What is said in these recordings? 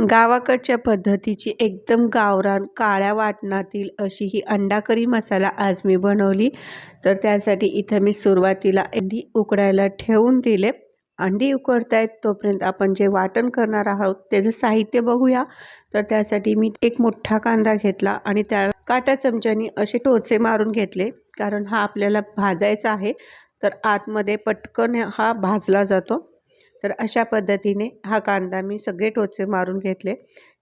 गावाकडच्या पद्धतीची एकदम गावरान काळ्या वाटणातील अशी ही अंडा करी मसाला आज मी बनवली. तर त्यासाठी इथं मी सुरुवातीला अंडी उकडायला ठेवून दिले. अंडी उकडतायत तोपर्यंत आपण जे वाटण करणार आहोत त्याचं साहित्य बघूया. तर त्यासाठी मी एक मोठा कांदा घेतला आणि त्या काटा चमच्यानी असे टोचे मारून घेतले. कारण हा आपल्याला भाजायचा आहे. तर आतमध्ये पटकन हा भाजला जातो. तर अशा पद्धतीने हा कांदा मी सगळे टोचे मारून घेतले.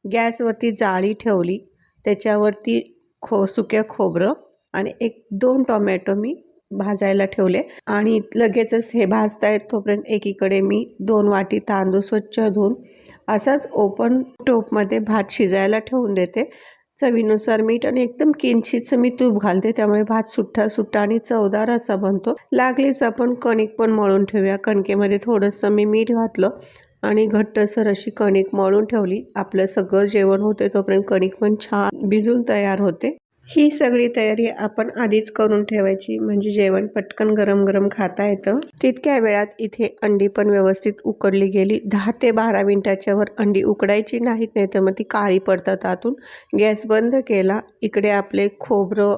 गॅसवरती जाळी ठेवली. त्याच्यावरती खो सुक्या खोबरं आणि एक दोन टोमॅटो मी भाजायला ठेवले. आणि लगेचच हे भाजतायत तोपर्यंत एकीकडे मी दोन वाटी तांदूळ स्वच्छ धुवून असाच ओपन टोपमध्ये भात शिजायला ठेवून देते. चवीनुसार मीठ आणि एकदम किंचितचं मी तूप घालते. त्यामुळे भात सुट्टा सुट्टा आणि चवदार असा बनतो. लागलीच आपण कणिक पण मळून ठेवूया. कणकेमध्ये थोडंसं मी मीठ घातलं आणि घट्टसर अशी कणिक मळून ठेवली. आपलं सगळं जेवण होते तोपर्यंत कणिक पण छान भिजून तयार होते. ही सगळी तयारी आपण आधीच करून ठेवायची म्हणजे जेवण पटकन गरम गरम खाता येतं. तितक्या वेळात इथे अंडी पण व्यवस्थित उकडली गेली. दहा ते बारा मिनटाच्या वर अंडी उकडायची नाहीत नाही तर मग ती काळी पडतात आतून. गॅस बंद केला. इकडे आपले खोबरं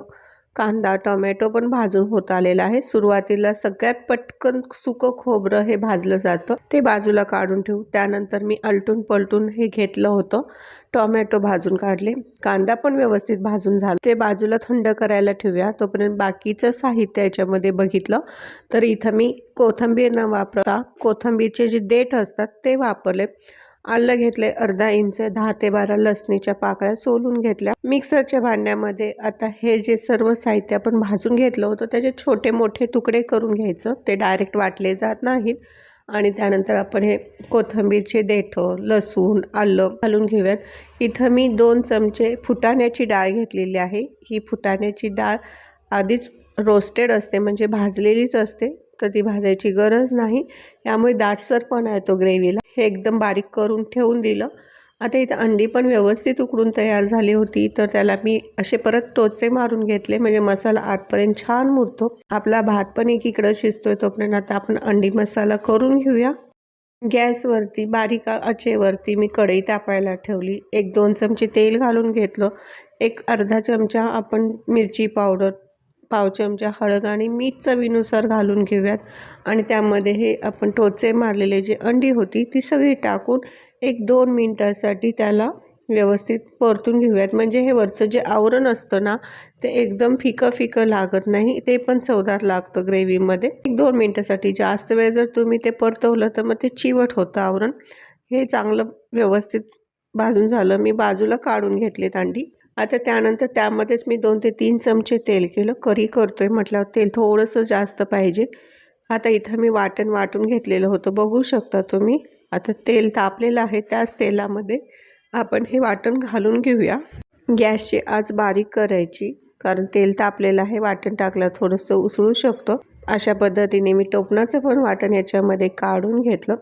कांदा टोमॅटो पण भाजून होत आलेला आहे. सुरुवातीला सगळ्यात पटकन सुकं खोबरं हे भाजलं जातं. ते बाजूला काढून ठेवू. त्यानंतर मी अलटून पलटून हे घेतलं होतं. टोमॅटो भाजून काढले. कांदा पण व्यवस्थित भाजून झाला. ते बाजूला थंड करायला ठेवूया. तोपर्यंत बाकीचं साहित्य याच्यामध्ये बघितलं. तर इथं मी कोथंबीर न वापरता कोथंबीरचे जे देठ असतात ते वापरले. आलं घेतले अर्धा इंच दहा ते बारा लसणीच्या पाकळ्या सोलून घेतल्या. मिक्सरच्या भांड्यामध्ये आता हे जे सर्व साहित्य आपण भाजून घेतलं होतं त्याचे छोटे मोठे तुकडे करून घ्यायचं. ते डायरेक्ट वाटले जात नाहीत. आणि त्यानंतर आपण हे कोथिंबीरचे देठं लसूण आलं घालून घेऊयात. इथं मी दोन चमचे फुटाण्याची डाळ घेतलेली आहे. ही फुटाण्याची डाळ आधीच रोस्टेड असते म्हणजे भाजलेलीच असते. तर ती भाजायची गरज नाही. त्यामुळे दाटसरपणा येतो ग्रेव्हीला हे एकदम बारीक करून ठेवून दिलं. आता इथं अंडी पण व्यवस्थित उकडून तयार झाली होती तर त्याला मी असे परत टोचे मारून घेतले. म्हणजे मसाला आतपर्यंत छान मुरतो. आपला भात पण एकीकडं शिजतोय तोपर्यंत आता आपण अंडी मसाला करून घेऊया. गॅसवरती बारीक आचेवरती मी कढई तापायला ठेवली. एक दोन चमचे तेल घालून घेतलं. एक अर्धा चमचा आपण मिरची पावडर पाव चमचा हळद आणि मीठ चवीनुसार घालून घेऊयात. आणि त्यामध्ये हे आपण टोचे मारलेले जे अंडी होती ती सगळी टाकून एक दोन मिनटासाठी त्याला व्यवस्थित परतून घेऊयात. म्हणजे हे वरचं जे आवरण असतं ना ते एकदम फिकं फिकं लागत नाही ते पण चवदार लागतं ग्रेव्हीमध्ये. एक दोन मिनटासाठी जास्त वेळ जर तुम्ही ते परतवलं तर मग ते चिवट होतं आवरण. हे चांगलं व्यवस्थित भाजून झालं. मी बाजूला काढून घेतले अंडी. आता त्यानंतर त्यामध्येच मी दोन ते तीन चमचे तेल केलं. करी करतो आहे म्हटल्यावर तेल थोडंसं जास्त पाहिजे. आता इथं मी वाटण वाटून घेतलेलं होतं. बघू शकता तुम्ही. आता तेल तापलेलं आहे. त्याच तेलामध्ये आपण हे वाटण घालून घेऊया. गॅसची आज बारीक करायची. कारण तेल तापलेलं आहे. वाटण टाकलं थोडंसं उसळू शकतो. अशा पद्धतीने मी टोपणाचं पण वाटण याच्यामध्ये काढून घेतलं.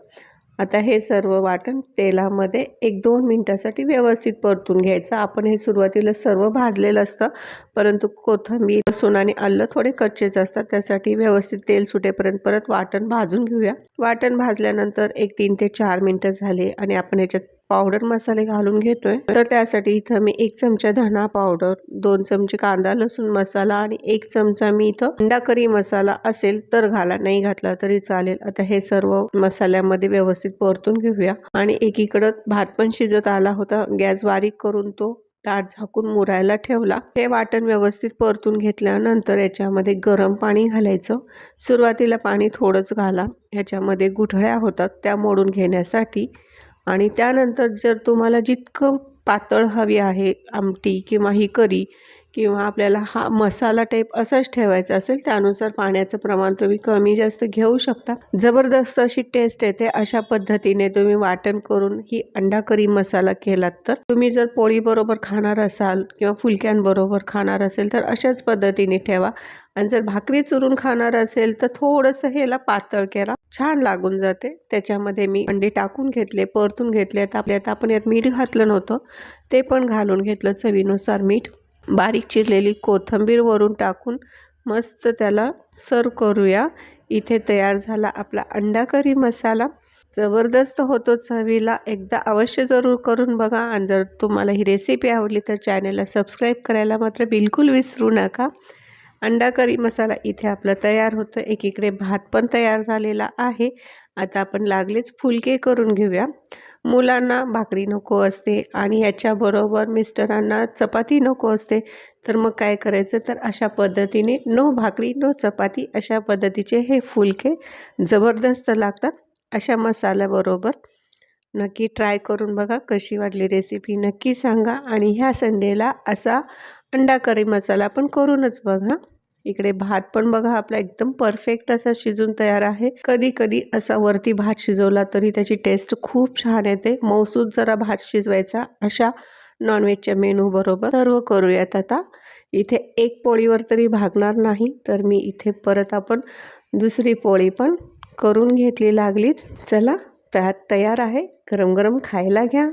आता हे सर्व वाटण तेलामध्ये एक दोन मिनटासाठी व्यवस्थित परतून घ्यायचं. आपण हे सुरुवातीला सर्व भाजलेलं असतं परंतु कोथिंबीर लसूण आणि अल्लं थोडे कच्चेच असतात. त्यासाठी व्यवस्थित तेल सुटेपर्यंत परत वाटण भाजून घेऊया. वाटण भाजल्यानंतर एक तीन ते चार मिनटं झाले आणि आपण याच्यात पावडर मसाले घालून घेतोय. तर त्यासाठी इथं मी एक चमचा धना पावडर दोन चमचे कांदा लसूण मसाला आणि एक चमचा मी इथं अंडा करी मसाला असेल तर घाला. नाही घातला तरी चालेल. आता हे सर्व मसाल्यामध्ये व्यवस्थित परतून घेऊया. आणि एकीकडं भात पण शिजत आला होता. गॅस बारीक करून तो ताट झाकून मुरायला ठेवला. हे वाटण व्यवस्थित परतून घेतल्यानंतर याच्यामध्ये गरम पाणी घालायचं. सुरुवातीला पाणी थोडंच घाला. ह्याच्यामध्ये गुठळ्या होतात. त्या मोडून घेण्यासाठी आणि त्यानंतर जर तुम्हाला जितकं पातळ हवी आहे आमटी किंवा ही करी किंवा आपल्याला हा मसाला टाईप असाच ठेवायचा असेल त्यानुसार पाण्याचं प्रमाण तुम्ही कमी जास्त घेऊ शकता. जबरदस्त अशी टेस्ट येते अशा पद्धतीने तुम्ही वाटण करून ही अंडा करी मसाला केलात तर. तुम्ही जर पोळीबरोबर खाणार असाल किंवा फुलक्यांबरोबर खाणार असेल तर अशाच पद्धतीने ठेवा. आणि जर भाकरी चुरून खाणार असेल तर थोडंसं ह्याला पातळ करा. छान लागून जाते. त्याच्यामध्ये मी अंडे टाकून घेतले परतून घेतले. आपल्यात आपण यात मीठ घातलं नव्हतं. ते पण घालून घेतलं चवीनुसार मीठ. बारीक चिरलेली कोथंबीर वरून टाकून मस्त त्याला सर्व करूया. इथे तयार झाला आपला अंडा करी मसाला. जबरदस्त होतो चवीला. एकदा अवश्य जरूर करून बघा. आणि जर तुम्हाला ही रेसिपी आवडली तर चॅनलला सबस्क्राईब करायला मात्र बिलकुल विसरू नका. अंडा करी मसाला इथे आपला तयार होतं एकीकडे भात पण तयार झालेला आहे. आता आपण लागलेच फुलके करून घेऊया. मुलांना भाकरी नको असते आणि याच्याबरोबर मिस्टरांना चपाती नको असते. तर मग काय करायचं? तर अशा पद्धतीने नो भाकरी नो चपाती अशा पद्धतीचे हे फुलके जबरदस्त लागतात. अशा मसाल्याबरोबर नक्की ट्राय करून बघा कशी वाटली रेसिपी नक्की सांगा. आणि ह्या संडेला असा अंडा करी मसाला पण करूनच बघा इकडे भात पण बघा आपला एकदम परफेक्ट असा शिजून तयार आहे. कधी कधी असा वरती भात शिजवला तरी त्याची टेस्ट खूप छान येते. मौसूद जरा भात शिजवायचा अशा नॉनव्हेजच्या मेनू बरोबर सर्व करूयात आता. इथे एक पोळीवर तरी भागणार नाही तर मी इथे परत आपण दुसरी पोळी पण करून घेतली लागलीच चला त्यात तयार आहे. गरम गरम खायला घ्या.